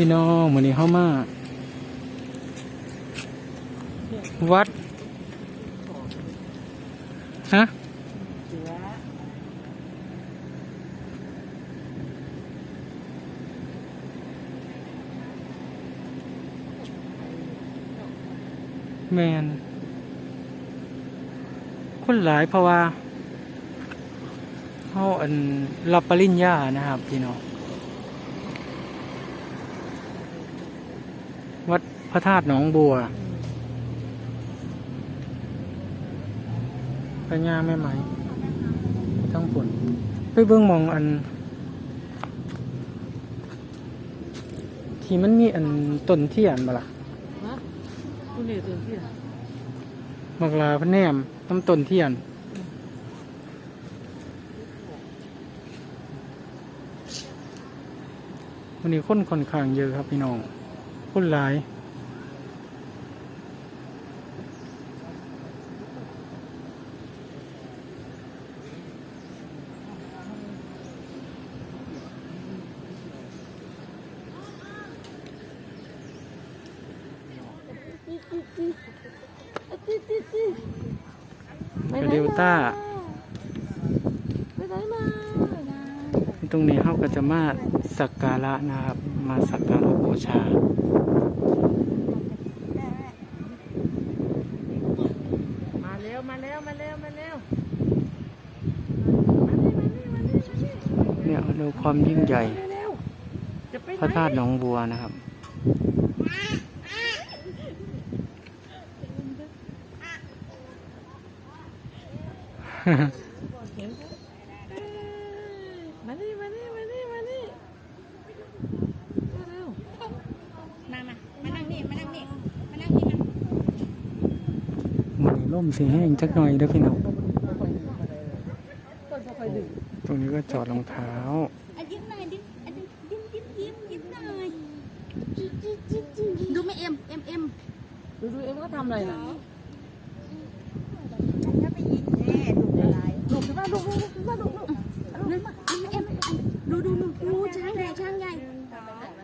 พี่น้องมือนี้เข้ามา วัด ฮะแมนคนหลายเพราะว่าเขาอันรับปริญญานะครับ พี่น้อง วัดพระธาตุหนองบัวพญาแม่ไหมทั้งผลไปเบิ่งหมองอัน ที่มันมีอันต้นเทียนมาล่ะฮะคุณนี่ตื่นที่มักลาพระแนมน้ำต้นเทียนวันนี้คนค่อนข้างเยอะครับพี่น้อง คนหลายเดลต้าไปไหนมาตรงนี้เขาก็จะมาสักการะนะครับ มาสักการะบูชามาเร็วมาเร็วมาเร็วมาเร็ว เนี่ยดู ความยิ่งใหญ่เร็วจะไปพระธาตุหนองบัวนะครับ มานี่มานี่มานี่มานี่เร็วมามามานั่งนี่มานั่งนี่มานั่งนี่มามันนี้ล่มสีแห้งจักหน่อยเด้อพี่น้องต้นค่อยๆดึงตรงนี้ก็จอดรองเท้า อะยิ้มหน่อยดิอะยิ้มยิ้มยิ้มยิ้มหน่อยดูไม่เอ็มเอ็มเอ็มดูดูเอ็มก็ทำอะไรน่ะจะไปยิงแน่ดูอะไรลูกขึ้นมาลูกลูกขึ้นมาลูกลูกดูเอ็มดูดูดูดูช้างใหญ่ช้างใหญ่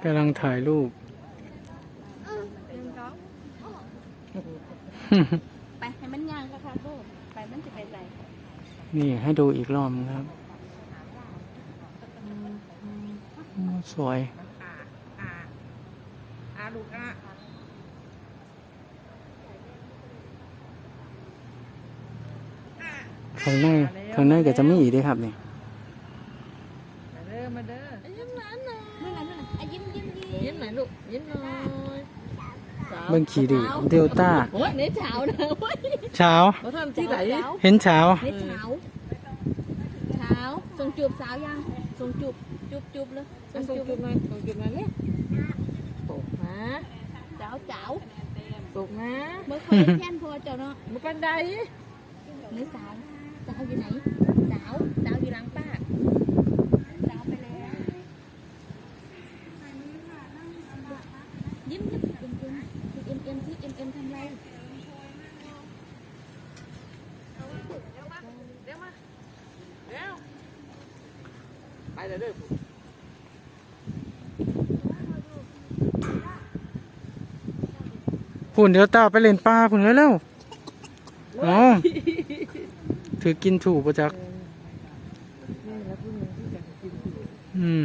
กำลังถ่ายรูปไปให้มันย่างก็ค่ะโบไปมันจะไปใจนี่ให้ดูอีกรอบนะครับโอ้สวยอาลูกอะ ข้างในข้างในก็จะมีอีกด้วยครับนี่มาเด้อมาเด้อยิ้มหวานหน่อยเมื่อไหร่เมื่อไหร่อะยิ้มยิ้มยิ้มยิ้มหน่อยลูกยิ้มหน่อยเบิ่งขี่ดิเดลต้าโอ้ยในเช้านะโอ้ยเช้าเขาทำที่ไหนเห็นเช้าในเช้าเช้าส่งจูบสาวยังส่งจูบจูบจูบเลยส่งจุดหน่อยส่งจุดหน่อยเนี่ยตกนะเจ้าเจ้าตกนะเมื่อคอยแทนพอเจ้าเนาะมันกันไดเนื้อสาว สาวอยู่ไหน สาว สาวอยู่หลังป้า สาวไปแล้วยิ้มยิ้มเอ็มเอ็มเอ็มเอ็มที่เอ็มเอ็มทำไรไปเลยเด้อพุ่นเดลต้าไปเล่นปลาพุ่นเร็วๆอ๋อ ถือกินถูกประจักษ์นี่แล้วผู้หญิงที่จะกินผิวอืม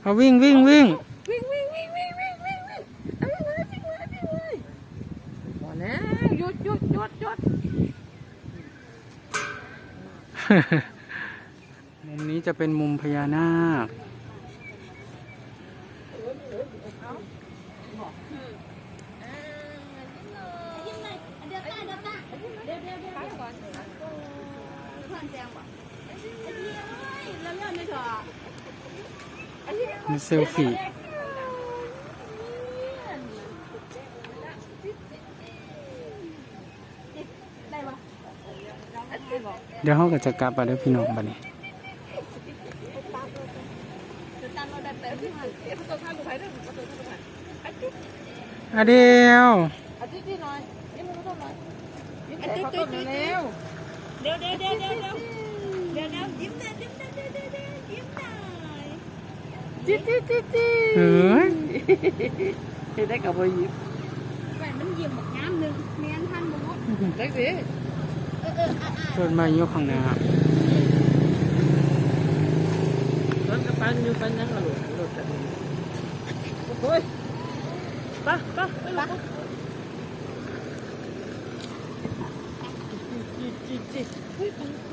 เอาวิ่งวิ่งวิ่งวิ่งวิ่งวิ่งวิ่งวิ่งวิ่งวิ่งเอาเลยวิ่งเลยวิ่งเลยพอนะหยุดหยุดหยุดหยุดมุมนี้จะเป็นมุมพญานาค ยิ้มหน่อยเดี๋ยวตาเดี๋ยวตาเดี๋ยวเดี๋ยวเดี๋ยวก่อนเพื่อนแจ้งว่ะไอ้เหี้ยแล้วเรื่องนี้เถอะ มีเซลฟี่ได้ปะเดี๋ยวเขาก็จะกลับไปเด้อพี่น้องบัดนี้จะตามเราได้ไปที่มันประตูข้างกูไปเด้อประตูข้างกูไปอะเดียวอาทิตย์ที่ ร็วเดี๋ยวเดี๋ยวเดี๋ยวเดี๋ยวเดี๋ยวเดี๋ยวเดี๋ยวยิ้มหน่อยยิ้มหน่อยเดี๋ยวเดี๋ยวเดี๋ยวยิ้มหน่อยจิ๊ดจิ๊ดจิ๊ดจิ๊ดเอ้ยเฮ็ดได้กับบ่ยิ้มแหวนมันยิ้มแบบน้ำหนึ่งเมียนทันบ่หมดได้สิเออเอออะอะรถมาอยู่ข้างหน้ารถกระปันอยู่ปันยังละลูกรถกันโอ้ยไปไปไปไปจิ๊ด จิ๊ดจิ๊ดเฮ้ยไปไป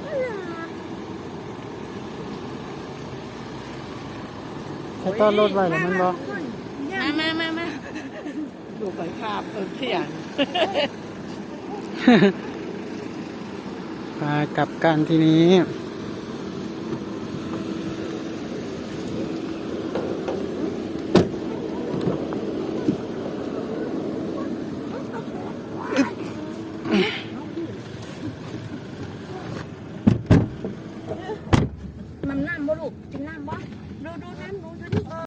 ไปใช้ต้อนรถไว้แล้วมันบ่มามามามาดูไปภาพเออเที่ยงมากลับกันทีนี้